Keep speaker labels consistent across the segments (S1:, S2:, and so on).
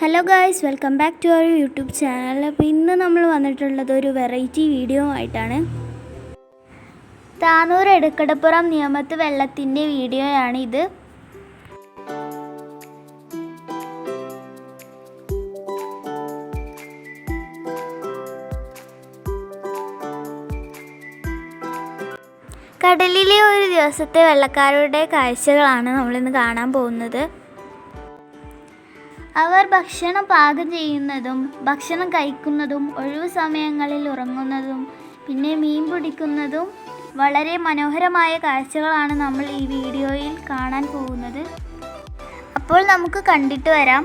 S1: Hello guys welcome back to our YouTube channel അപ്പോൾ ഇന്ന് നമ്മൾ വന്നിട്ടുള്ളത് ഒരു വെറൈറ്റി വീഡിയോ ആയിട്ടാണ്. താനൂർ എടുക്കടപ്പുറം നിയമത്ത് വെള്ളത്തിന്റെ വീഡിയോയാണ് ഇത്. കടലിലെ ഒരു ദിവസത്തെ വെള്ളക്കാരുടെ കാഴ്ചകളാണ് നമ്മളിന്ന് കാണാൻ പോകുന്നത്. അവർ ഭക്ഷണം പാകം ചെയ്യുന്നതും ഭക്ഷണം കഴിക്കുന്നതും ഒഴിവു സമയങ്ങളിൽ ഉറങ്ങുന്നതും പിന്നെ മീൻ പിടിക്കുന്നതും വളരെ മനോഹരമായ കാഴ്ചകളാണ് നമ്മൾ ഈ വീഡിയോയിൽ കാണാൻ പോകുന്നത്. അപ്പോൾ നമുക്ക് കണ്ടിട്ട് വരാം.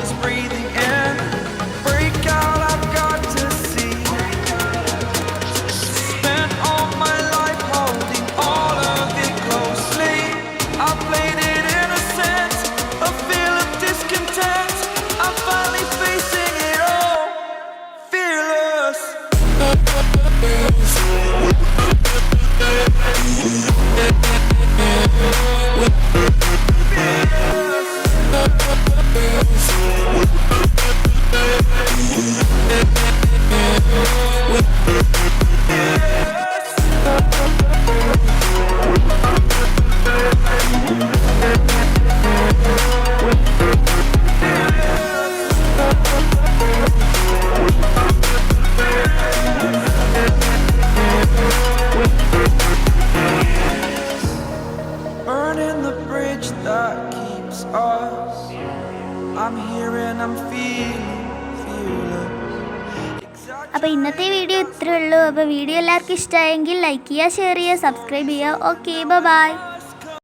S2: We'll Burning the bridge that keeps us. I'm here and I'm feeling. Exactly.
S1: അപ്പോൾ ഇന്നത്തെ വീഡിയോ ഇത്രയേ ഉള്ളൂ അപ്പോൾ വീഡിയോ എല്ലാവർക്കും ഇഷ്ടമായെങ്കിൽ ലൈക്ക് ചെയ്യുക ഷെയർ ചെയ്യുക സബ്സ്ക്രൈബ് ചെയ്യുക ഓക്കെ ബൈ